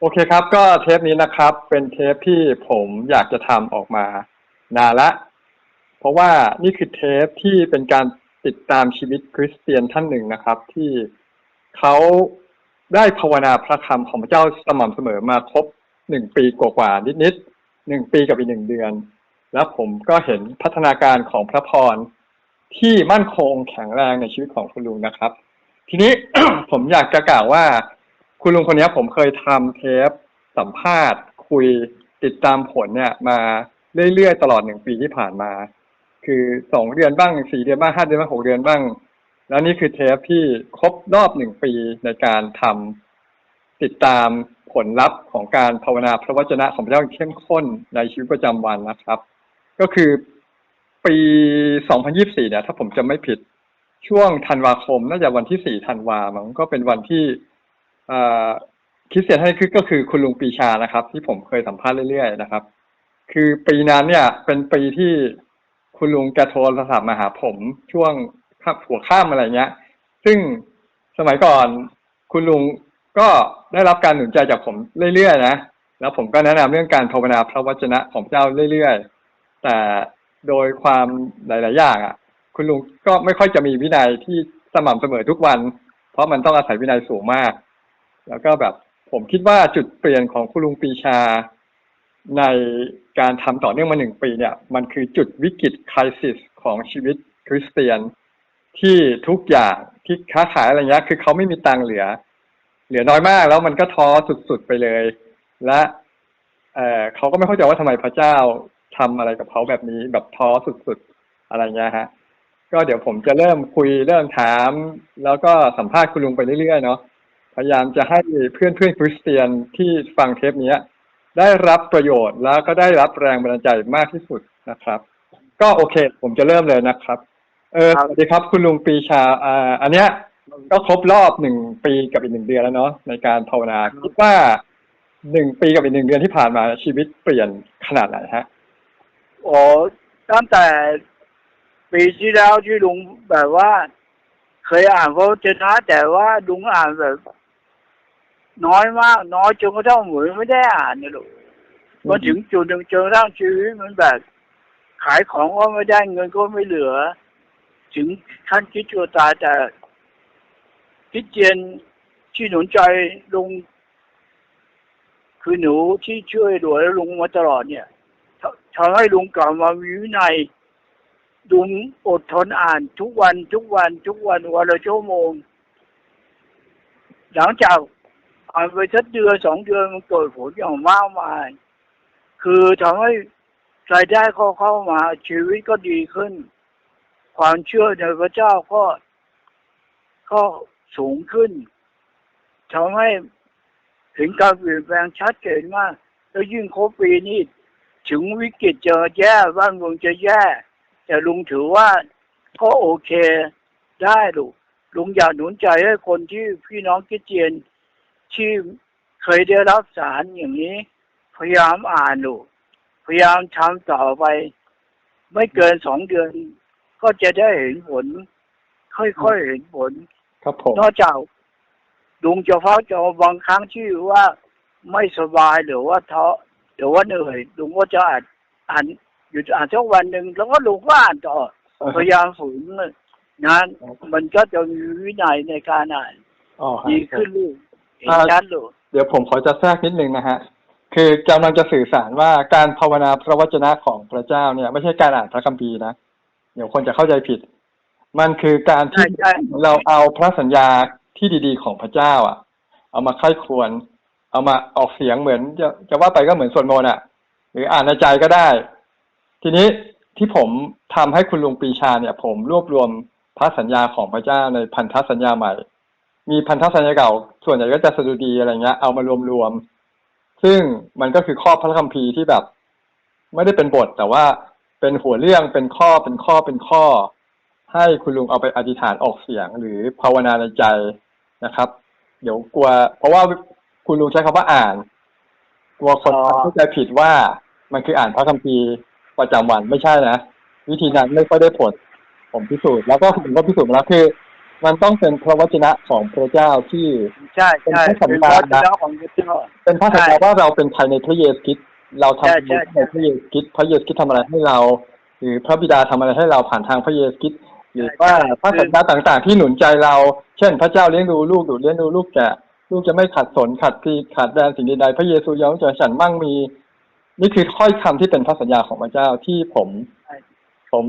โอเคครับ ก็เทปนี้นะครับ เป็นเทปที่ผมอยากจะทำออกมานานละ เพราะว่านี่คือเทปที่เป็นการติดตามชีวิตคริสเตียนท่านหนึ่งนะครับ ที่เขาได้ภาวนาพระคำของพระเจ้าสม่ำเสมอมาครบหนึ่งปีกว่าๆนิดๆหนึ่งปีกับอีกหนึ่งเดือน แล้วผมก็เห็นพัฒนาการของพระพรที่มั่นคงแข็งแรงในชีวิตของคุณลุงนะครับ ทีนี้ ผมอยากจะกล่าวว่า คุณลุงคนนี้ผมเคยทำเทปสัมภาษณ์ คุยติดตามผลเนี่ย มาเรื่อยๆตลอดหนึ่งปีที่ผ่านมา คือสองเดือนบ้างสี่เดือนบ้างห้าเดือนบ้างหกเดือนบ้าง แล้วนี่คือเทปที่ครบรอบหนึ่งปีในการทำติดตามผลลัพธ์ของการภาวนาพระวจนะของพระเจ้าเข้มข้นในชีวิตประจำวันนะครับ ก็คือปี 2024 เนี่ย ถ้าผมจะไม่ผิดช่วงธันวาคม น่าจะวันที่ 4 ธันวามันก็เป็นวันที่ คริสเตียนให้คือก็คือคุณลุงปีชานะครับ ที่ผมเคยสัมภาษณ์เรื่อยๆนะครับ คือปีนั้นเนี่ย เป็นปีที่คุณลุงแกโทรศัพท์มาหาผมช่วงค่ำหัวข้ามอะไรเงี้ย ซึ่งสมัยก่อนคุณลุงก็ได้รับการหนุนใจจากผมเรื่อยๆนะ แล้วผมก็แนะนำเรื่องการภาวนาพระวจนะของเจ้าเรื่อยๆ แต่โดยความหลาย ๆ อย่างอะ คุณลุงก็ไม่ค่อยจะมีวินัยที่สม่ำเสมอทุกวัน เพราะมันต้องอาศัยวินัยสูงมาก แล้วก็แบบผมคิดว่าจุดเปลี่ยนของคุณลุงปีชา ในการทำต่อเนื่องมาหนึ่งปีเนี่ย มันคือจุดวิกฤตคริสิสของชีวิตคริสเตียน ที่ทุกอย่างที่ค้าขายอะไรเงี้ยคือเขาไม่มีตังค์เหลือ เหลือน้อยมากแล้วมันก็ท้อสุดๆไปเลย และเออเขาก็ไม่เข้าใจว่าทำไมพระเจ้าทำอะไรกับเขาแบบนี้แบบท้อสุดๆอะไรเงี้ยฮะก็เดี๋ยวผมจะเริ่มคุยเริ่มถาม แล้วก็สัมภาษณ์คุณลุงไปเรื่อยๆเนาะ พยายามจะให้เพื่อนเพื่อนๆคริสเตียนที่ฟังเทปเนี้ยได้รับประโยชน์แล้วก็ได้รับแรงบันดาลใจมากที่สุดนะครับ ก็โอเค ผมจะเริ่มเลยนะครับ เออสวัสดีครับคุณลุงปรีชาอ่าอันเนี้ยก็ครบรอบหนึ่งปีกับอีกหนึ่งเดือนแล้วเนาะในการภาวนาคิดว่าหนึ่งปีกับอีกหนึ่งเดือนที่ผ่านมาชีวิตเปลี่ยนขนาดไหนฮะโอ้ตั้งแต่ปีที่แล้วที่ลุงแบบว่า เคยอ่านพระวจนะแต่ว่าลุงอ่านแบบ น้อยมาก น้อยจนกระทั่งเหมือนไม่ได้อ่านเนี่ยลูกมาถึงจุดหนึ่งจนกระทั่งชีวิตมันแบบ ขายของก็ไม่ได้เงินก็ไม่เหลือ ถึงขั้นคิดตัวตายแต่คิดเจนที่หนุนใจลุงคือหนูที่ช่วยเหลือลุงมาตลอดเนี่ยททำให้ลุงกลับมามีวินัยลุงอดทนอ่านทุกวันทุกวัน ทุกวันวันละชั่วโมง หลังจาก อ่านไปสักเดือนสองเดือนมันเกิดผลอย่างมากมาย คือทำให้รายได้เขาเข้ามาชีวิตก็ดีขึ้น ความเชื่อในพระเจ้าก็ก็สูงขึ้นทำให้เห็นการเปลี่ยนแปลงชัดเจนมาก แล้วยิ่งครบปีนี้ถึงวิกฤตจะแย่บ้านเมืองจะแย่ แต่ลุงถือว่าก็โอเคได้ลูกลุงอยากหนุนใจให้คนที่พี่น้องคริดเจียน ที่เคยได้รับสารอย่างนี้ พยายามอ่านลูกพยายามทำต่อไป ไม่เกินสองเดือน ก็จะได้เห็นผล ค่อยๆเห็นผล ครับผมนอกจากลุงจะเฝ้าจอบางครั้งที่ว่าไม่สบายหรือว่าท้อหรือว่าเหนื่อยลุงก็จะอ่านอ่านอยู่อ่านสักวันหนึ่งแล้วก็ลุงก็อ่านต่อพยายามฝืนงานมันก็จะมีวินัยในการอ่านอ๋อฮะดีขึ้นลูกเห็นอ่า ชัดลูกเดี๋ยวผมขอจะแทรกนิดนึงนะฮะคือกำลังจะสื่อสารว่าการภาวนาพระวจนะของพระเจ้าเนี่ย ไม่ใช่การอ่านพระคัมภีร์นะเดี๋ยวคนจะเข้าใจผิด มันคือการที่ใช่ใช่เราเอาพระสัญญาที่ดีๆของพระเจ้า อะ เอามาค่อยควร เอามาออกเสียงเหมือนจะจะว่าไปก็เหมือนสวดมนต์อะ หรืออ่านในใจก็ได้ ทีนี้ที่ผมทำให้คุณลุงปรีชาเนี่ย ผมรวบรวมพระสัญญาของพระเจ้าในพันธสัญญาใหม่ มีพันธสัญญาเก่า ส่วนใหญ่ก็จะสดุดีอะไรเงี้ย เอามารวมๆซึ่งมันก็คือข้อพระคัมภีร์ที่แบบ ไม่ได้เป็นบท แต่ว่าเป็นหัวเรื่องเป็นข้อเป็นข้อเป็นข้อ ให้คุณลุงเอาไปอธิษฐานออกเสียง หรือภาวนาในใจนะครับ เดี๋ยวกลัว เพราะว่าคุณลุงใช้คำว่าอ่านกลัวคนเข้าใจผิดว่ามันคืออ่านพระคัมภีร์ประจำวันไม่ใช่นะวิธีนั้นไม่ค่อยได้ผลผมพิสูจน์แล้วก็ผมก็พิสูจน์มาแล้วคือ มันต้องเป็นพระวจนะของพระเจ้าที่ใช่ใช่เป็นพระสัญเป็นญาพระเจ้าของพระเจ้าเป็นพระสัญญาว่าเราเป็นภายในพระเยซูคริสต์เราทำใช่ในใช่พระเยซูคริสต์พระเยซูคริสต์ทำอะไรให้เรา หรือพระบิดาทำอะไรให้เราผ่านทางพระเยซูคริสต์หรือว่าพระสัญญาต่างๆ ที่หนุนใจเรา เช่น พระเจ้าเลี้ยงดูลูกดูเลี้ยงดูลูกแกะลูกจะไม่ขัดสนขัดทีขาดแดนสิ่งใดๆพระเยซูยอมจะฉันมั่งมี นี่คือถ้อยคำที่เป็นพระสัญญาของพระเจ้าที่ผมใช่ผม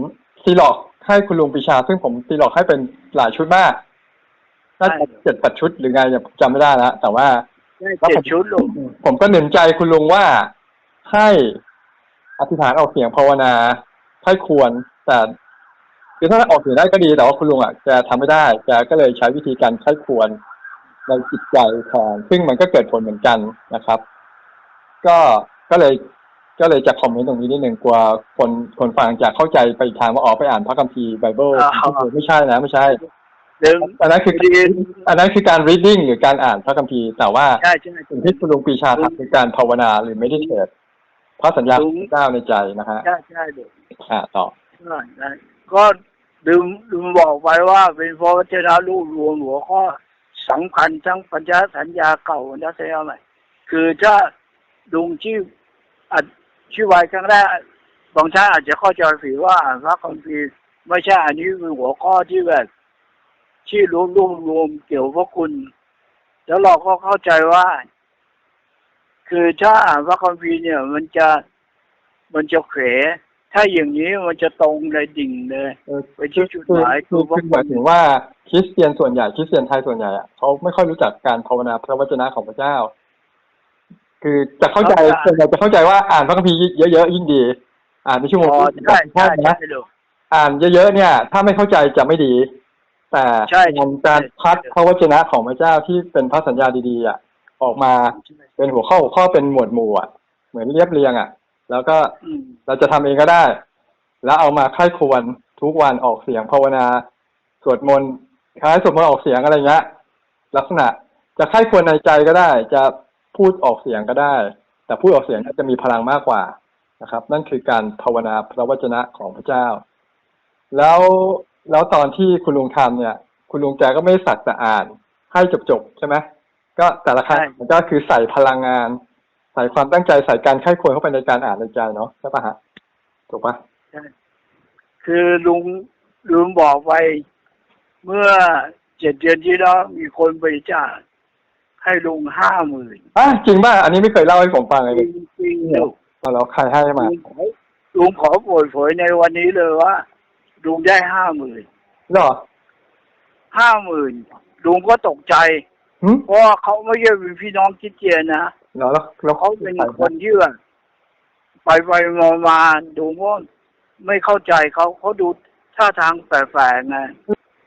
ตีหลอก ให้คุณลุงปิชา ซึ่งผมตีหลอกให้เป็นหลายชุดมากน่าจะเจ็ดแปดชุดหรือไงเนี่ยผมจำไม่ได้แล้วแต่ว่าได้เจ็ดชุดลูกผมก็หนุนใจคุณลุงว่าให้อธิษฐานออกเสียงภาวนาให้ควร แต่คือถ้าออกเสียงได้ก็ดีแต่ว่าคุณลุงอะแกทำไม่ได้แกก็เลยใช้วิธีการใช้ควรในจิตใจแทนซึ่งมันก็เกิดผลเหมือนกันนะครับ ก็ก็เลย ก็เลยจะคอมเมนต์ตรงนี้นิดหนึ่งกลัวคนคนฟังจะเข้าใจไปอีกทางว่าออกไปอ่านพระคัมภีร์ไบเบิลไม่ใช่นะไม่ใช่หนึ่งอันนั้นคือดีอันนั้นคือการ reading หรือการอ่านพระคัมภีร์แต่ว่าใช่ใช่สิ่งที่คุณลุงปรีชาทำคือการภาวนาหรือ meditate พระสัญญาของพระเจ้าในใจนะฮะใช่ใช่ลูกอ่าต่อใช่ใช่ก็ลืมลืมบอกไปว่าเป็นพระวจนะรูปรวมหัวข้อสำคัญทั้งปัญญาสัญญาเก่าปัญญาสัญญาใหม่คือถ้าลุงที่อัด ชื่อไว้ครั้งแรกบางท่านอาจจะเข้าใจผิดว่าอ่านพระคัมภีร์ไม่ใช่อันนี้เป็นหัวข้อที่แบบที่รวมรวมรวมเกี่ยวพระคุณ แล้วเราก็เข้าใจว่า คือถ้าอ่านพระคัมภีร์เนี่ย มันจะมันจะเขวถ้าอย่างนี้มันจะตรงเลยดิ่งเลยเออไปที่จุดหมายคือคือคือหมายถึงว่าคริสเตียนส่วนใหญ่คริสเตียนไทยส่วนใหญ่อะเขาไม่ค่อยรู้จักการภาวนาพระวจนะของพระเจ้า คือจะเข้าใจส่วนใหญ่จะเข้าใจว่าอ่านพระคัมภีร์เยอะๆยิ่งดี อ่านในชั่วโมงอ๋อที่ใช่ใช่นะใช่ลูกอ่านเยอะๆเนี่ย ถ้าไม่เข้าใจจะไม่ดี แต่ใช่การการพัดพระวจนะของพระเจ้าที่เป็นพระสัญญาดีๆอะออกมาเป็นหัวข้อหัวข้อเป็นหมวดหมู่อะ เหมือนเรียบเรียงอะ แล้วก็อืมเราจะทำเองก็ได้ แล้วเอามาค่ายควรทุกวันออกเสียงภาวนา สวดมนต์คล้ายสวดมนต์ออกเสียงอะไรเงี้ยลักษณะจะค่ายควรในใจก็ได้ จะ พูดออกเสียงก็ได้ แต่พูดออกเสียงจะมีพลังมากกว่านะครับ นั่นคือการภาวนาพระวจนะของพระเจ้า แล้วแล้วตอนที่คุณลุงทำเนี่ย คุณลุงแกก็ไม่สักแต่อ่าน ให้จบๆใช่ไหมก็แต่ละครั้งมันก็คือใส่พลังงาน ใส่ความตั้งใจใส่การค่ายควรเข้าไปในการอ่านในใจเนาะใช่ปะฮะถูกปะคือลุงลุงบอกไปเมื่อเจ็ดเดือนที่แล้วมีคนบริจาค ให้ลุงห้าหมื่นอะจริงป่ะอันนี้ไม่เคยเล่าให้ผมฟังเลยจริงจริงๆลูกเอาแล้วใครให้มาลุงขอลุงขอโปรดเผยในวันนี้เลยว่าลุงได้ห้าหมื่นเหรอห้าหมื่นลุงก็ตกใจ หึเพราะว่าเขาไม่ใช่เป็นพี่น้องคริดเจียนนะเหรอแล้วแล้วเขาเป็นคนที่แบบไปไปมามาดูว่าไม่เข้าใจเขาเขาดูท่าทางแปลกๆไง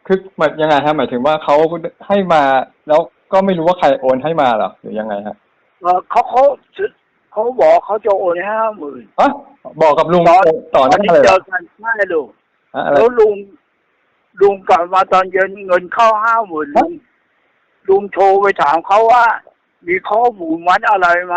คือหมายยังไงฮะหมายถึงว่าเขาให้มาแล้ว ก็ไม่รู้ว่าใครโอนให้มาเหรอหรือยังไงฮะเออเขาเขาเขาบอกเขาจะโอนห้าหมื่นอ๋อบอกกับลุงตอนต่อหน้าที่เลยเจเหรออกันใช่ลูกฮะอะไรแล้วลุงลุงกลับมาตอนเย็นเงินเข้าห้าหมื่นลุงลุงโทรไปถามเขาว่า มีข้อมูลมัดอะไรไหม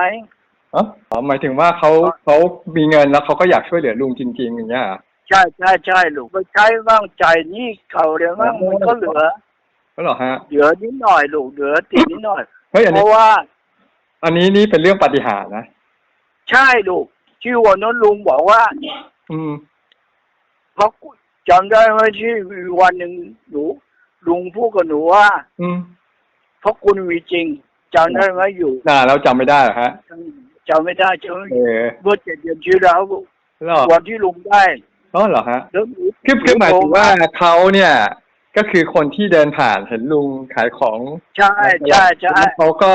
อ๋อหมายถึงว่าเขาเขามีเงินแล้วเขาก็อยากช่วยเหลือลุงจริง ๆ อย่างเงี้ยเหรอใช่ใช่ใช่ลูกไปใช้บ้างใจายหนี่เขาเดี๋ยวบ้างมันก็เหลือ ก็เหรอฮะเหลือนิดหน่อยลูกเหลือติดนิดหน่อยเฮ้ยอันเพนี้ราะว่า อันนี้นี่เป็นเรื่องปาฏิหาริย์นะใช่ลูกที่วันนั้นลุงบอกว่าอืมเพราะจำได้ไหมที่มีวันหนึ่งหนูลุงพูดกับหนูว่าอืมเพราะคุณมีจริงจำได้ไหมอยู่น่าเราจำไม่ได้เหรอฮะจำไม่ได้จำไม่เออเมื่อเจ็ดเดือนที่แล้วเหรอวันที่ลุงได้อ๋อเหรอฮะแล้วหนูคือคือหมายถึงว่าเขาเนี่ย ก็คือคนที่เดินผ่านเห็นลุงขายของใช่ใช่ใช่แล้วเขาก็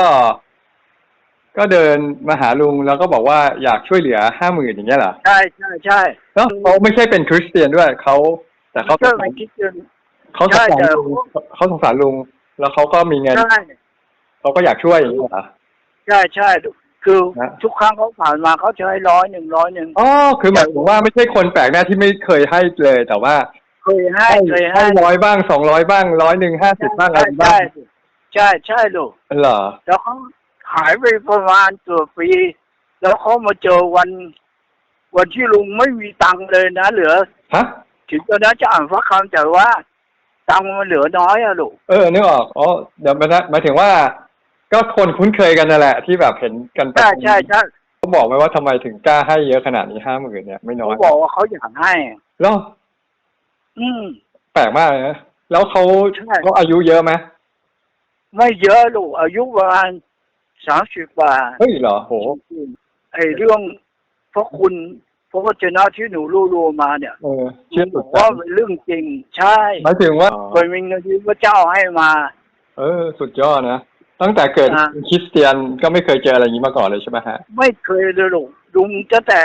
ก็เดินมาหาลุงแล้วก็บอกว่าอยากช่วยเหลือห้าหมื่นอย่างเงี้ยเหรอใช่ใช่ใช่แล้วเขาไม่ใช่เป็นคริสเตียนด้วยเขาแต่เขาก็ไม่คิดเกินเขาสงใช่สารแต่ลุงเขาสงสารลุง แล้วเขาก็มีเงินใช่เขาก็อยากช่วยอย่างเงี้ยเหรอใช่ใช่คือนะทุกครั้งเขาผ่านมาเขาจะให้ร้อยหนึ่งร้อยหนึ่งอ๋อคือหมายถึงว่าไม่ใช่คนแปลกหน้าที่ไม่เคยให้เลย แต่ว่าเคยให้เคยให้ให้ร้อยบ้างสองร้อยบ้างร้อยหนึ่งห้าสิบบ้างอะไรใช่บ้างใช่ใช่ลูกเหรอแล้วเขาหายไปประมาณตัวปี แล้วเขามาเจอวัน วันที่ลุงไม่มีตังค์เลยนะเหลือฮะถึงตอนนั้นจะอ่านพระคำแต่ว่าตังค์มันเหลือน้อยอะลูกเออนึกออกอ๋อเดี๋ยวหมายถึงหมายถึงว่า ก็คนคุ้นเคยกันนั่นแหละ ที่แบบเห็นกันประใช่จำใช่ใช่เขาบอกไหมว่าทำไมถึงกล้าให้เยอะขนาดนี้ห้าหมื่นเนี่ยไม่น้เขาอยบอกว่าเขาอยากให้แล้ว อืม แปลกมากเลยนะแล้วเขาใช่ เขาอายุเยอะไหมไม่เยอะลูกอายุประมาณสามสิบกว่าเฮ้ยเหรอโหไอ้เรื่องเพราะคุณเพราะว่าเจนะที่หนูรู้รู้มาเนี่ยเออเชื่อบสุอดกว่าเป็นเรื่องจริงใช่หมายถึงว่าเป็นวิญญาณที่พระเจ้าให้มา เออ สุดยอดนะตั้งแต่เกิดอ่า เป็นคริสเตียนก็ไม่เคยเจออะไรอย่างนี้มาก่อนเลยใช่ไหมฮะไม่เคยเลยลูกลุงจะแต่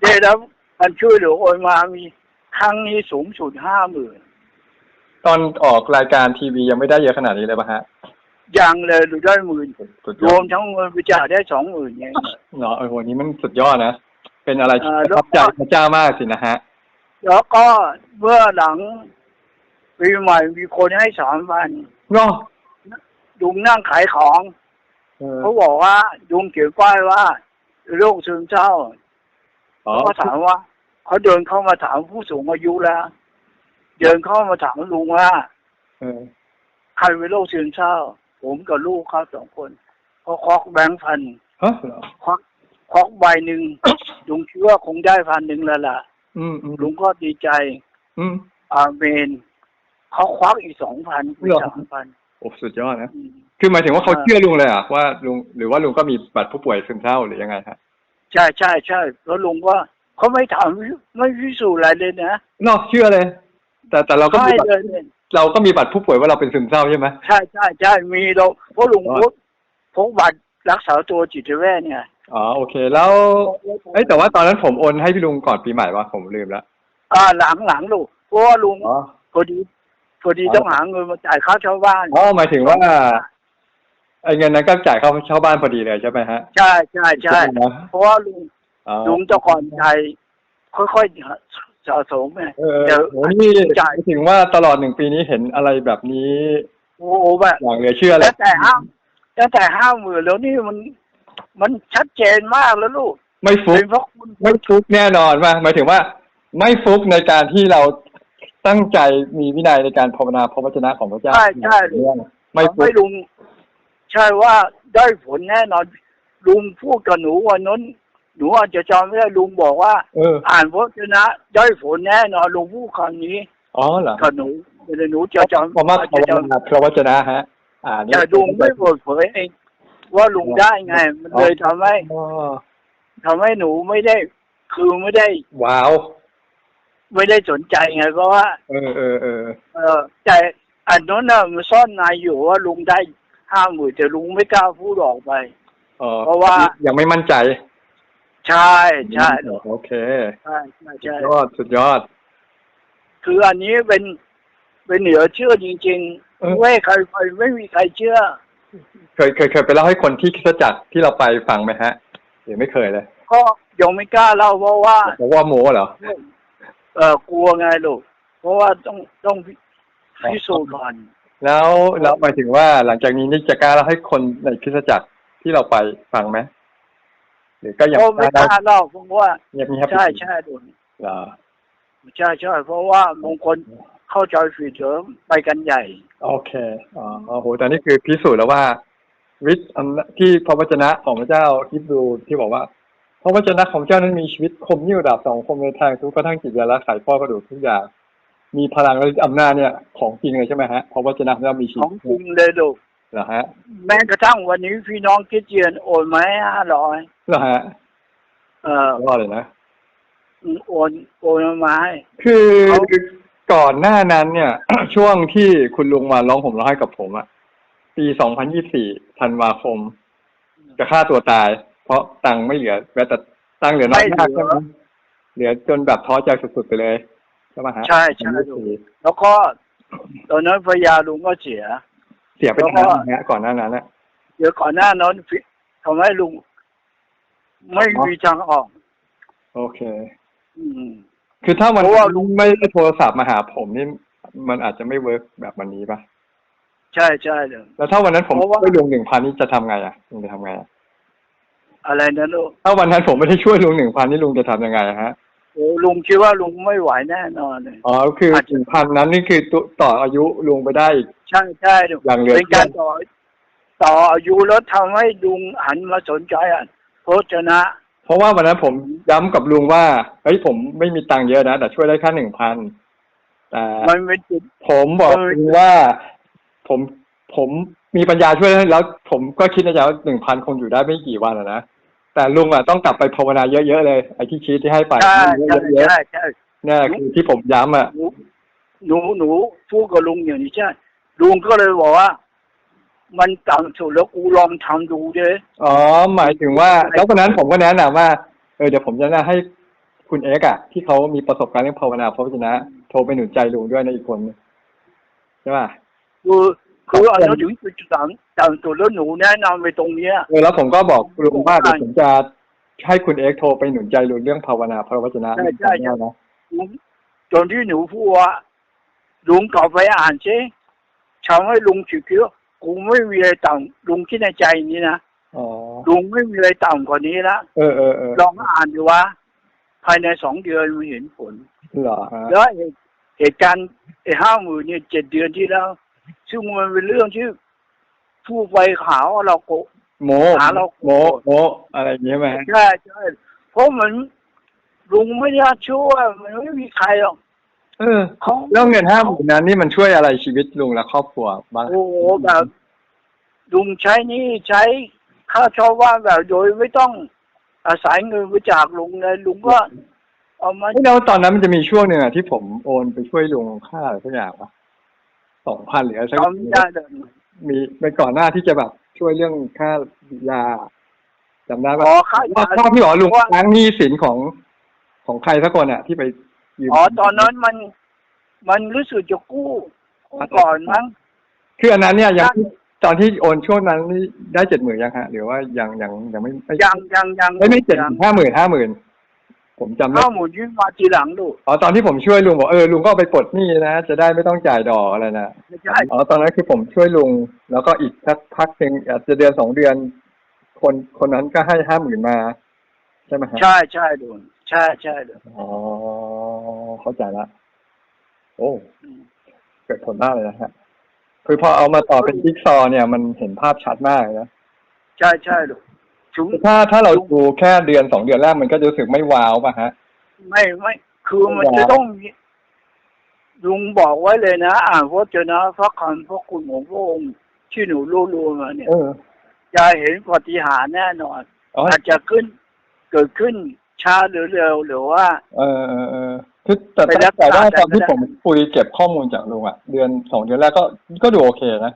ได้รับการช่วยเหลือโอนมามี ครั้งนี้สูงสุดห้าหมื่นตอนออกรายการทีวียังไม่ได้เยอะขนาดนี้เลยป่ะฮะ ยังเลยหรือได้หมื่นสุดยรอวดมทั้งเงินบริจาคได้สองหมื่นเองเนาะโอ้โหนี้มันสุดยอดนะ เป็นอะไรที่เออประทับใจพระเจ้ามากสินะฮะ แล้วก็เมื่อหลังปีใหม่มีคนให้สามพันเนาะลุงนั่งขายของ เออเขาบอกว่าลุงเขียนป้ายว่าโรคซึมเศร้าอ๋อเขาก็ถามว่า เขาเดินเข้ามาถามผู้สูงอายุแล้ว เดินเข้ามาถามลุงว่าเออใครเป็นโรคซึมเศร้า ผมกับลูกเขาสองคนเขาควักแบงค์พันฮะเหรอควักควักใบหนึ่งลุงคิดว่าคงได้พันหนึ่งแล้วล่ะอืมอืมลุงก็ดีใจ อืมอาเมนเขาควักอีกสองพันเป็นเหรอสามพันโอ้สุดยอดนะ คือหมายถึงว่าเขาเชื่อลุงเลยเหรอะว่าลุงหรือว่าลุงก็มีบัตรผู้ป่วยซึมเศร้าหรือยังไงฮะใช่ใช่ใช่แล้วลุงว่า เขาไม่ถามไม่พิสูจน์อะไรเลยนะเนอกเชื่อเลย แต่แต่เราก็ใช่มีบัตเลรยเนี่ยเราก็มีบัตรผู้ป่วยว่าเราเป็นซึมเศร้าใช่ไหมใช่ใช่ใช่มีเราเพราะลุงอ๋อพกพกบัตรรักษาตัวจิตเวชเนี่ยอ๋อโอเค แล้วเอ้ยแต่ว่าตอนนั้นผมโอนให้พี่ลุงก่อนปีใหม่ว่าผมลืมแล้วอ่าหลังหลังลูกเพราะว่าลุงอ๋อพอดีพอดีอ๋อต้องหาเงินมาจ่ายค่าเช่าบ้านอ๋อหมายถึงว่าไอ้เงินนั้นก็จ่ายเข้าเช่าบ้านพอดีเลยใช่ไหมฮะใช่ใช่ใช่ไหมเพราะว่าลุง อ๋อลุงเจ้าก่อนใจายค่อยๆสะสมไงเออเดี๋ยวโหนี่จ่ายถึงว่าตลอดหนึ่งปีนี้เห็นอะไรแบบนี้โอ้โหแบบอย่างเหลือเชื่อเลตั้ยงแต่ห้าตั้งแต่ห้าหมื่นแล้วนี่มัน มันชัดเจนมากแล้วลูกไม่ฟุเป็ก นเพราะคุณ ไม่ฟุกแน่นอนว่าหมายถึงว่า ไม่ฟุกในการที่เราตั้งใจมีวินัยในการภาวนาพระวจนะของพระเจ้าใช่ใช่เรื่องไม่ฟุไม่กลุง ใช่ว่าได้ผลแน่นอนลุงพูดกับหนูวันนั้น หนูอาจจะจำไม่ได้ลุงบอกว่า เออ อ่านพระชนะได้ผลแน่นอนลุงพูดคำนี้อ๋อเหรอกับหนูเดี๋ยวหนูจะจำผมว่าอาจภาจะวจนาพระวจนะฮะ อ่าำนี่แต่ลุงไม่เปิดเผยเองว่าลุงได้ไง มันเลยทำให้อ๋อทำให้หนูไม่ได้ คือไม่ได้ ว้าว ไม่ได้สนใจไงเพราะว่า เออเออเออเออแต่อันนั้นน่ะมันซ่อนในอยู่ว่าลุงได้ห้าหมื่นแต่ลุงไม่กล้าพูดออกไปเออเพราะว่ายังไม่มั่นใจ ใช่ใช่โอเคใช่ใช่ใช่ยอดสุดยอด คืออันนี้เป็นเป็นเหนือเชื่อจริงเออ ๆไม่ใครไปไม่มีใครเชื่อ เคยเคยเคยไปเล่าให้คนที่คริสตจักรที่เราไปฟังไหมฮะหรือไม่เคยเลยก็ยังไม่กล้าเล่าเพราะว่าเพราะว่าโมเหรอ เออกลัวไงลูก เพราะว่าต้องต้องพิพิสูจน์ก่อนแล้วแล้วหมายถึงว่าหลังจากนี้นี่จะกล้าเล่าให้คนในคริสตจักรที่เราไปฟังไหม หรือก็ยังก็ไม่กล้าเล่าเพราะว่าเงียบเงียบใช่ใช่ลูกเหรอใช่ใช่เพราะว่าบางคนเข้าใจผิดเถอะไปกันใหญ่ โอเคอ๋อโอ้โหแต่นี่คือพิสูจน์แล้วว่า วิทย์อำนาจที่พระวจนะของพระเจ้าคิดดูที่บอกว่าพระวจนะของเจ้านั้นมีชีวิตคมยิ่งกว่าดาบสองคมในทางทุกกระทั่งจิตวิญญาณและไขข้อกระดูกทุกอย่างมีพลังและอำนาจเนี่ย ของจริงเลยใช่ไหมฮะพระวจนะของเรามีชีขวิองตจริงเลยลูก เหรอฮะ แม้กระทั่งวันนี้พี่น้องคริดเจียนโอนมาให้ห้าร้อยเหรอฮะเอ่อยอดเลยนะโอนโอนมาให้คือเขาก่อนหน้านั้นเนี่ย ช่วงที่คุณลุงมาร้องผมร้องให้กับผมอะปี2024ธันวาคม จะฆ่าตัวตาย เพราะตังค์ไม่เหลือแม้แต่ตังค์เหลือน้อยมากใช่ไหมเหลือจนแบบท้อใจสุดๆไปเลยใช่ไหมฮะใช่ใช่ลูกแล้วก็ตอนนั้นภรรยาลุงก็เสีย เสียไปแล้วก็นานนะฮะก่อนหน้านั้นนะเดี๋ยวก่อนหน้านั้นพี่ทำให้ลุง ไม่มีทางออก โอเค อืม คือถ้าวันเพราะว่านั้นไม่ได้โทรศัพท์มาหาผมนี่มันอาจจะไม่เวิร์กแบบวันนี้ปะใช่ใช่เลย แล้วถ้าวันนั้นผมเพราะว่าช่วยลุงหนึ่งพันนี่จะทำไงอะลุงจะทำไงอะอะไรนะลูกถ้าวันนั้นผมไม่ได้ช่วยลุงหนึ่งพันนี่ลุงจะทำยังไงอะฮะโโอ้ ลุงคิดว่าลุงไม่ไหวแน่นอนเลยอ๋อคืออาจจะถึงพันนั้นนี่คือตุต่ออายุลุงไปได้อีกใช่ใช่ลุงอย่างเหลือเป็นการต่อต่ออายุแล้วทำให้ลุงหันมาสนใจอะโภชนะ เพราะว่าวันนั้นผมย้ำกับลุงว่าเฮ้ยผมไม่มีตังค์เยอะนะแต่ช่วยได้แค่หนึ่งพันแต่มันเป็นจุดผมบอกเออลุงว่าผมผมมีปัญญาช่วยแล้วผมก็คิดในใจว่าหนึ่งพันคงอยู่ได้ไม่กี่วันอะนะ แต่ลุงอะต้องกลับไปภาวนาเยอะๆเลยไอ้ที่ชีทที่ให้ไปใช่ใช่เยอะใช่ใช่ๆเนี่ยคือที่ผมย้ำอะหนูหนูหนูพูดกับลุงอย่างนี้ใช่ ลุงก็เลยบอกว่า มันต่ำสุดแล้วกูลองทำดูเลยอ๋อ หมายถึงว่าแล้ววันนั้นผมก็แนะนำว่า เออเดี๋ยวผมจะแนะนำให้คุณเอ็กอะที่เขามีประสบการณ์เรื่องภาวนาพระวจนะ โทรไปหนุนใจลุงด้วยในะอีกคนใช่ป่ะ คือ คืออันนั้นถึงจุดต่ำต่ำสุดแล้วหนูแนะนำไปตรงเนี้ยเออแล้วผมก็บอกลุงว่าเดี๋ยวผมจะให้คุณเอ็กโทรไปหนุนใจลุงเรื่องภาวนาพระวจนะใช่ใช่ใช่นะลุงจนที่หนูพูดว่าลุงกลับไปอ่านซิทำให้ลุงคิดว่ากูไม่มีอะไรต่ำลุงคิดในใจอย่างนี้นะอ๋อลุงไม่มีอะไรต่ำกว่านี้ละเออเออเออลองอ่านดูว่า ภายในสองเดือนมันเห็นผลเหรอฮะแล้วเหตุเหตุการณ์ไอ้ห้าหมื่นเนี่ยเจ็ดเดือนที่แล้ว ซึ่งมันเป็นเรื่องที่ผู้ไปขาวเราโกะโมหาเราโมโมอะไรอย่างเงี้ยไหมใช่ใช่เพราะมันลุงไม่ได้ช่วยมันไม่มีใครหรอกเออเขาแล้วเงินห้าหมื่นนั้นนี่มันช่วยอะไรชีวิตลุงและครอบครัวบ้างโอ้โหแบบลุงใช้หนี่ใช้ค่าเช่าบ้านแบบโดยไม่ต้องอาศัยเงินมาจากลุงเลยลุงก็เอามาเฮ้ยแล้วตอนนั้นมันจะมีช่วงหนึ่งอะที่ผมโอนไปช่วยลุงค่าอะไรสักอย่างวะ สองพันหรืออะไรสักทำได้เลยมีไปก่อนหน้าที่จะแบบช่วยเรื่องค่ายาจำได้ขปะอค่าว่าชอบพี่บอกว่าลุงล้างหนี้สินของของใครสักคนอะที่ไปยืม อ๋อตอนนั้นมัน มันรู้สึกจะกู้กู้ก่อนมั้ง คืออันนั้นเนี่ยยังตอนที่โอนช่วงนั้นนี่ได้เจ็ดหมื่นยังฮะหรือว่ายังยังยังไม่ไม่ยังยังยังไม่ไม่เจ็ดห้าหมื่นห้าหมื่น ผมจำได้ข้าวหมูยื่นมาทีหลังดูอ๋อตอนที่ผมช่วยลุงบอกเออลุงก็เอาไปปลดหนี้นะจะได้ไม่ต้องจ่ายดอกอะไรนะไม่ใช่อ๋อตอนนั้นคือผมช่วยลุง แล้วก็อีกสักพักหนึ่งอาจจะเดือนสองเดือน คนคนนั้นก็ให้ห้าหมื่นมา ใช่ไหมฮะใช่ใช่ดูใช่ใช่ดูอ๋อเข้าใจละโอ้อืมเกิดผลมากเลยนะฮะคือพอเอามาต่อเป็นจิ๊กซอว์เนี่ยมันเห็นภาพชัดมากเลยนะใช่ใช่ดู ถึงถ้าถ้าเราดูแค่เดือนสองเดือนแรกมันก็จะรู้สึกไม่ว้าวป่ะฮะ ไม่ไม่คือมันจะต้องมีลุงบอกไว้เลยนะ อ่านพระเจ้านะพระคำพระคุณของพระองค์ที่หนูรู้รู้มาเนี่ยเออจะเห็นปฏิหารย์แน่นอนอ๋ออาจจะขึ้นเกิดขึ้นช้าหรือเร็วหรือว่า เออเออเออคือแต่ไปแต่รักษาแต่ว่าตอนที่แต่ผมคุยเก็บข้อมูลจากลุงอะ เดือนสองเดือนแรกก็ก็ดูโอเคนะ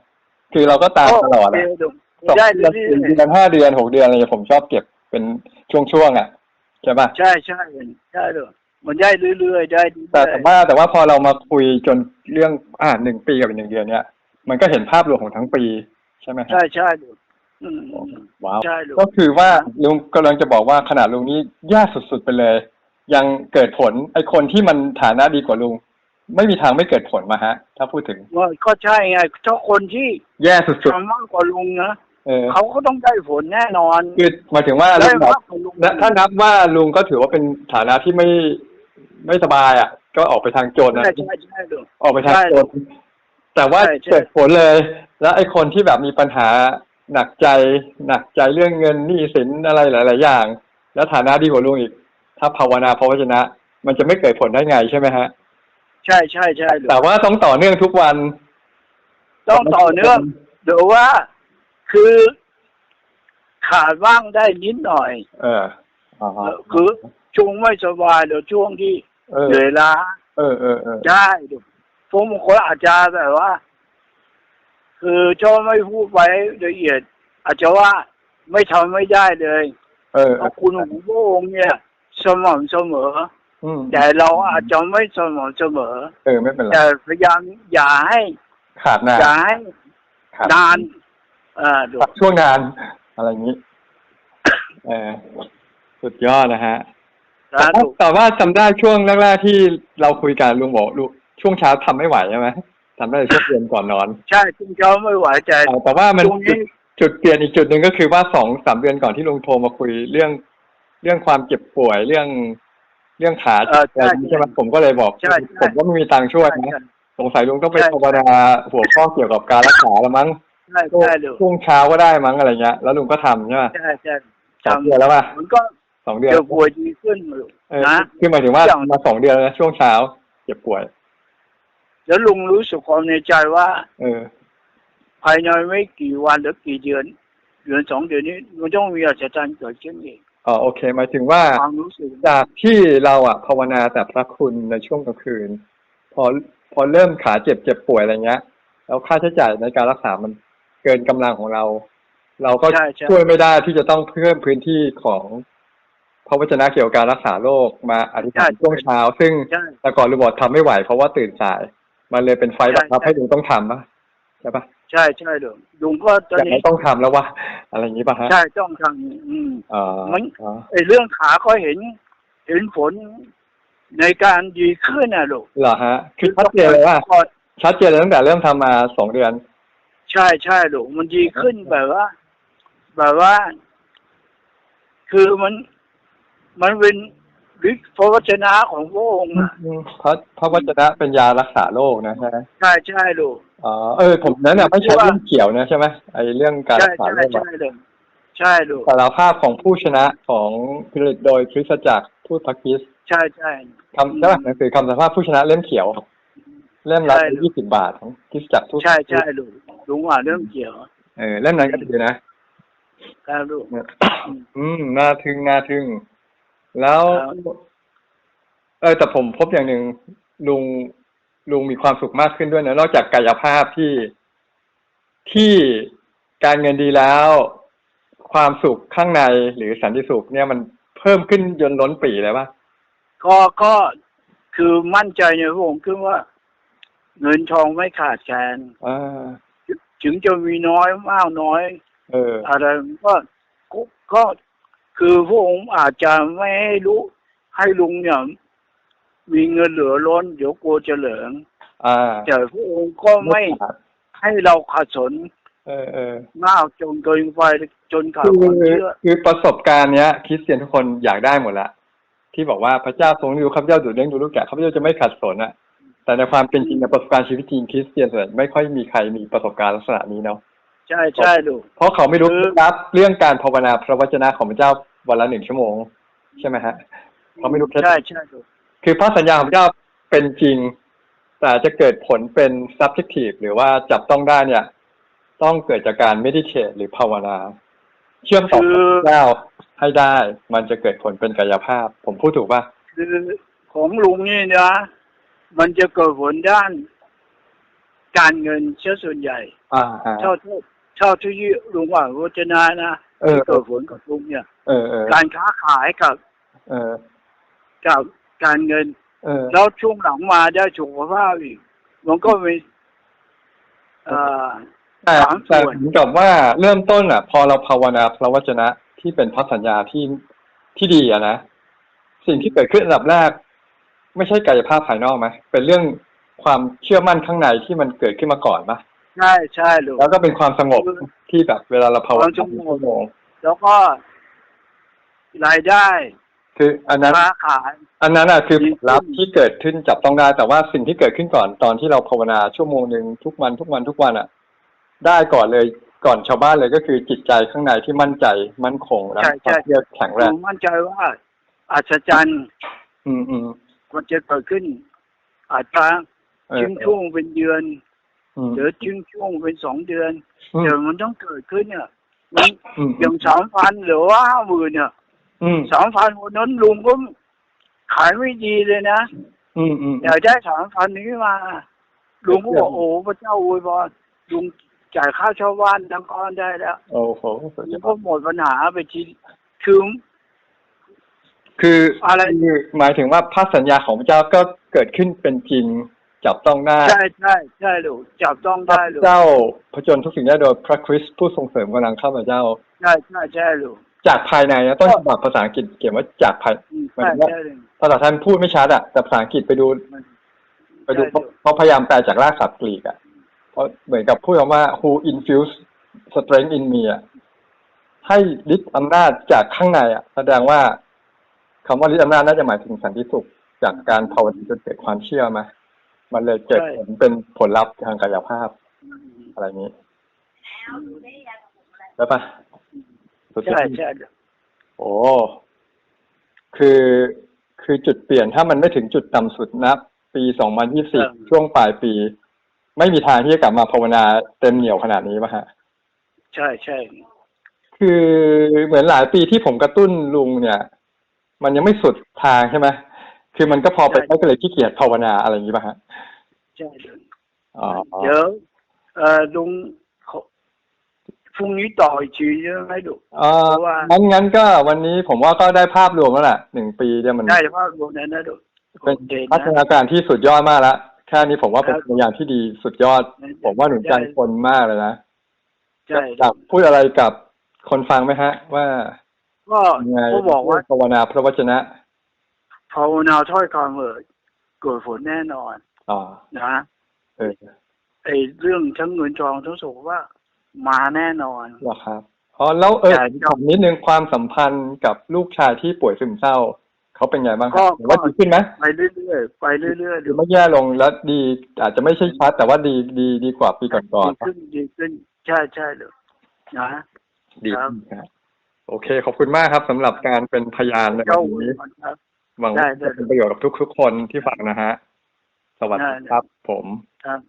คือเราก็ตามตลอดโเคอะ ดูสองได้เดือนเรื่สี่อยเดือนห้าเดือนหกเดือนอะไรอย่างเงี้ยผมชอบเก็บเป็นช่วงๆอะใช่ป่ะๆใช่ใช่ใช่ดูมันได้เรื่อยๆได้เรื่อยๆแต่แต่ว่าแต่ว่าพอเรามาคุยจนเรื่องอ่าหนึ่งปีกับอีกหนึ่งเดือนเนี่ยมันก็เห็นภาพรวมของทั้งปีใช่ไหมฮะใช่ใช่ดูอืมว้าวใช่ดูก็คือว่าลุงกำลังจะบอกว่าขนาดลุงนี้ยากสุดๆไปเลย ยังเกิดผลไอคนที่มันฐานะดีกว่าลุงไม่มีทางไม่เกิดผลมาฮะ ถ้าพูดถึงว่าก็ใช่ไงถ้าคนที่แย่สุดทำมากกว่าลุงนะๆ เออเขาก็ต้องได้ผลแน่นอนคือหมายถึงว่าลุได้งแบมาบกกว่าลุงและถ้านับว่าลุงก็ถือว่าเป็นฐานะที่ไม่ไม่สบายอะ ก็ออกไปทางโจรนะใช่ใช่ใช่ดูออกไปทางโจรแต่ว่าใช่ใช่เกิดผลเลย แล้วไอ้คนที่แบบมีปัญหาหนักใจหนักใจเรื่องเงินหนี้สินอะไรหลาย ๆ อย่าง แล้วฐานะดีกว่าลุงอีก ถ้าภาวนาพระวจนะ มันจะไม่เกิดผลได้ไงใช่ไหมฮะ ใช่ใช่ใช่ดูแต่ว่าต้องต่อเนื่องทุกวัน ต้องต่อเนื่องหรือว่า คือขาดว่างได้นิดหน่อย เอออ๋อเออคือช่วงไม่สบายหรือช่วงที่เออเหนื่อยล้าเออเออเออได้ดูพวกบางคนอาจจะแบบว่า คือชอบไม่พูดไว้ละเอียด อาจจะว่าไม่ทำไม่ได้เลยเออเพราะคุณของพระองค์เนี่ย สม่ำเสมอ อืมแต่เราอาจจะไม่สม่ำเสมอ เออไม่เป็นไรแต่พยายามอย่าให้ ขาดนานอย่าให้ขาดนาน อ่าดูช่วงนาน อะไรอย่างนี้เออสุดยอดนะฮะสาธุแต่ว่าจำได้ช่วงแรกๆที่เราคุยกันลุงบอกลุงช่วงเช้าทำไม่ไหวใช่ไหมทำได้ช่วงเย็นก่อนนอนใช่คุณเขาไม่ไหวใจแต่แต่ว่ามันตรงนี้จุดจุดเปลี่ยนอีกจุดหนึ่งก็คือว่าสองสามเดือนก่อนที่ลุงโทรมาคุยเรื่อง เรื่องความเจ็บป่วยเรื่อง เรื่องขาเออใช่อะไรนี้ใช่ไหมผมก็เลยบอกใช่ใช่ ผมก็ไม่มีตังค์ช่วยใช่นะใช่สงสัยลุงต้องไปใช่ ภาวนาหัวข้อเกี่ยวกับการรักษาละมั้ง ใช่ใช่ลูกช่วงเช้าก็ได้มั้งอะไรเงี้ย แล้วลุงก็ทำใช่ไหมใช่ใช่สองทำเดือนแล้วป่ะมันก็สองเดือนเจ็บป่วยดีขึ้นลูกเออนะคือหมายถึงว่าอย่างมาสองเดือนแล้วนะช่วงเช้าเจ็บป่วย แล้วลุงรู้สึกความในใจว่า เออ ภายในไม่กี่วันหรือกี่เดือนเดือนสองเดือนนี้มันต้องมีอัศจรรย์เกิดขึ้นอีกอ๋อโอเคหมายถึงว่าความรู้สึกจากที่เราอะภาวนาแต่พระคุณในช่วงกลางคืน พอพอเริ่มขาเจ็บเจ็บป่วยอะไรเงี้ย แล้วค่าใช้จ่ายในการรักษามัน เกินกำลังของเรา เราก็ใช่ใช่ช่วยไม่ได้ที่จะต้องเพิ่มพื้นที่ของพระวจนะเกี่ยวกับการรักษาโรคมาอธิษฐานช่วงเช้า ซึ่งใช่แต่ก่อนรูบอกทำไม่ไหว เพราะว่าตื่นสาย มันเลยเป็นไฟบังคับใช่ให้ลุงต้องทำปะใช่ปะใช่ใช่ลุงลุงก็ตอนแต่นี้ไม่ต้องทำแล้ววะอะไรอย่างนี้ปะฮะใช่ต้องทำอืมอ๋อมันอ๋อไอ้เรื่องขาก็เห็น เห็นผลในการดีขึ้นนะลูกเหรอฮะ คือชัดเจนเลยว่าก่อนชัดเจนเลยตั้งแต่เริ่มทำมาสองเดือน ใช่ใช่ลูกมันดีขึ้นแบบว่า แบบว่า คือมันมันเป็นฤทธิ์พระวจนะของพระองค์อะพระพระวจนะเป็นยารักษาโรคนะฮะใช่ใช่ลูกอ๋อเออผมนั้นน่ะไม่ใช่เรื่องเขียวนะใช่ไหมไอเรื่องการใช่รักษาใช่โรคใช่เลยใช่ลูกสารภาพของผู้ชนะของผลิตโดยคริสตจักรทูตพระคริสต์ใช่ใช่คำใช่ไหมหนังสือคำสารภาพผู้ชนะเล่มเขียว เล่มละใช่ยี่สิบบาทของคริสตจักรทูตใช่ใช่ลูก ลุงอ่านเรื่องเกี่ยว เออเล่มนั้นก็ดีนะครับลูกอืมน่าทึ่งน่าทึ่ง แล้วครับเออแต่ผมพบอย่างหนึ่งลุงลุงมีความสุขมากขึ้นด้วยนะนอกจากกายภาพที่ที่การเงินดีแล้ว ความสุขข้างในหรือสันติสุขเนี่ยมันเพิ่มขึ้นยนล้นปีเลยป่ะก็ก็คือมั่นใจในพระองค์คือว่า เงินทองไม่ขาดแคลนอ่า ถึงจะมีน้อยมากน้อย เออ อะไรก็ก็ก็คือพระองค์อาจจะไม่ให้รู้ให้ลุงเนี่ยมีเงินเหลือล้น เดี๋ยวกลัวจะเหลืองอ่า แต่พระองค์ก็ไม่ขาดให้เราขาดสนเออเออมากจนเกินไปจนขาดคือความเชื่อคือประสบการณ์เนี้ยคริสเตียนทุกคนอยากได้หมดละที่บอกว่าพระเจ้าทรงดูข้าพเจ้าดูเลี้ยงดูลูกแกะข้าพเจ้าจะไม่ขัดสนอะ แต่ในความเป็นจริงในประสบการณ์ชีวิตจริงคริสเตียนส่วนใหญ่ไม่ค่อยมีใครมีประสบการณ์ลักษณะนี้เนาะใช่ใช่ลูกเพราะเขาไม่รู้คือเคล็ดลับเรื่องการภาวนาพระวจนะของพระเจ้าวันละหนึ่งชั่วโมง ใช่ไหมฮะเขาไม่รู้เคล็ดใช่ใช่ลูกคือพระสัญญาของพระเจ้าเป็นจริง แต่จะเกิดผลเป็น subjective หรือว่าจับต้องได้เนี่ย ต้องเกิดจากการ meditate หรือภาวนา เชื่อมต่อกับพระเจ้าให้ได้ มันจะเกิดผลเป็นกายภาพ ผมพูดถูกป่ะคือของลุงนี่นะ มันจะเกิดผลด้านการเงินเชื้อส่วนใหญ่อ่าฮะเท่าที่เท่าที่ลุงว่าวัจนานะเออที่เกิดผลกับลุงเนี่ยเออเออการค้าขายกับเออกับการเงินเออแล้วช่วงหลังมาได้สุขภาพอีกมันก็มีเอ่อแต่สามส่แต่วนเหมือนกับว่าเริ่มต้นอะ พอเราภาวนาพระวจนะที่เป็นพระสัญญาที่ที่ดีอะนะสิ่งที่เกิดขึ้นอันดับแรก ไม่ใช่กายภาพภายนอกไหมเป็นเรื่องความเชื่อมั่นข้างในที่มันเกิดขึ้นมาก่อนปะใช่ใช่ลูกแล้วก็เป็นความสงบที่แบบเวลาเราภาวความนาสงบชั่วโมงแล้วก็รายได้ คืออันนั้นค้าขายอันนั้นอะคือดีผขึ้ลนลัพธ์ที่เกิดขึ้นจับต้องได้ แต่ว่าสิ่งที่เกิดขึ้นก่อนตอนที่เราภาวนาชั่วโมงหนึ่งทุกวันทุกวันทุกวันอะ ได้ก่อนเลยก่อนชาวบ้านเลยก็คือจิตใจข้างในที่มั่นใจมั่นคงและใช่คใช่วามเชื่อแข็งแรลุงงมั่นใจว่าอัศจรรย์ อืมอืม มันจะเกิดขึ้น อาจจะเออชิ้งช่วงเป็นเดือนอืมหรือชิ้งช่วงเป็นสองเดือนอืมเดี๋ยวมันต้องเกิดขึ้นเนี่ยมันอืมอย่างสามพันหรือว่าห้าหมื่นเนี่ยอืมสามพันวันนั้นลุงก็ขายไม่ดีเลยนะอืมอืมอยากได้สามพันนี้มาลุงก็บอกโอ้พระเจ้าอวยพรลุงจ่ายค่าเช่าบ้านทั้งก้อนได้แล้วโอ้โหสุดยลุองดก็หมดปัญหาไปทีคือ คืออะไรคือหมายถึงว่าพระสัญญาของพระเจ้าก็เกิดขึ้นเป็นจริงจับต้องได้ใช่ใช่ใช่ลูกจับต้องพระได้ลูกเจ้าผจญทุกสิ่งได้โดยพระคริสต์ผู้ทรงเสริมกำลังข้าพเจ้าใช่ใช่ใช่ลูกจากภายในนะต้นฉบับภาษาอังกฤษเขียนว่าจากภายอืมหมายใช่ถึงว่าใช่เลยภาษาไทยมันพูดไม่ชัดอะแต่ภาษาอังกฤษไปดูมันไปดูใช่เขาเขาพยายามแปลจากรากศัพท์กรีกอะเพราะเหมือนกับพูดคำว่า who infuse strength in me อะให้ฤทธิ์อำนาจจากข้างในอะแสดงว่า คำว่าฤทธิ์อำนาจน่าจะหมายถึงสันติสุข จากการภาวนาจนเกิดความเชื่อไหมมันเลยเกิดผลเป็นผลลัพธ์ทางกายภาพ อะไรอย่างนี้แล้วปะสุดยอใช่ดใช่โอ้คือคือจุดเปลี่ยนถ้ามันไม่ถึงจุดต่ำสุดนะปี2024ช่วงปลายปี ไม่มีทางที่จะกลับมาภาวนาเต็มเหนียวขนาดนี้ป่ะฮะใช่ใช่คือเหมือนหลายปีที่ผมกระตุ้นลุงเนี่ย มันยังไม่สุดทางใช่ไหมคือมันก็พอไปได้ก็เลยขี้เกียจภาวนาอะไรอย่างนี้ป่ะฮะใช่อ๋อเดี๋ยวเอ่อลุงเขาพรุ่งนี้ต่ออีกทีใช่ไหมลูกเอ่อเพราะว่างั้นงั้นก็วันนี้ผมว่าก็ได้ภาพรวมแล้วแหละหนึ่งปีเนี่ยมันได้ภาพรวมนั้นนะลูกเป็นโอเคพัฒนะนาการที่สุดยอดมากแล้วแค่นี้ผมว่าเป็นครับตัวอย่างที่ดีสุดยอด ผมว่าหนุนใจคนมากเลยนะใช่อยากพูดอะไรกับคนฟังไหมฮะ ว่า ก็ยังไงเขาบอกว่าภาวนาพระวจนะภาวนาถ้อยคำเออเกิดผลแน่นอนอ๋อนะเออไอ้เรื่องทั้งเงินทองทั้งสุขว่ามาแน่นอนเหรอครับอ๋อแล้วเออใช่ครับถามนิดนึงความสัมพันธ์กับลูกชายที่ป่วยซึมเศร้าเขาเป็นไงบ้างคก็รับหรือว่าก็ดีขึ้นไหมไปเรื่อยๆไปเรื่อยๆหรือไม่แย่ลงแล้วดี อาจจะไม่ใช่ชัดแต่ว่าดีดีดีกว่าปีก่อนดีขึ้นดีขึ้นใช่ใช่เลยนะๆดีขึ้นครับ โอเค ขอบคุณมากครับสำหรับการเป็นพยานในเจ้าวันนี้ครับหวังได้ว่าได้จะเป็นประโยชน์กับทุกๆคนที่ฟังนะฮะ สวัสดีได้ครับผม ครับ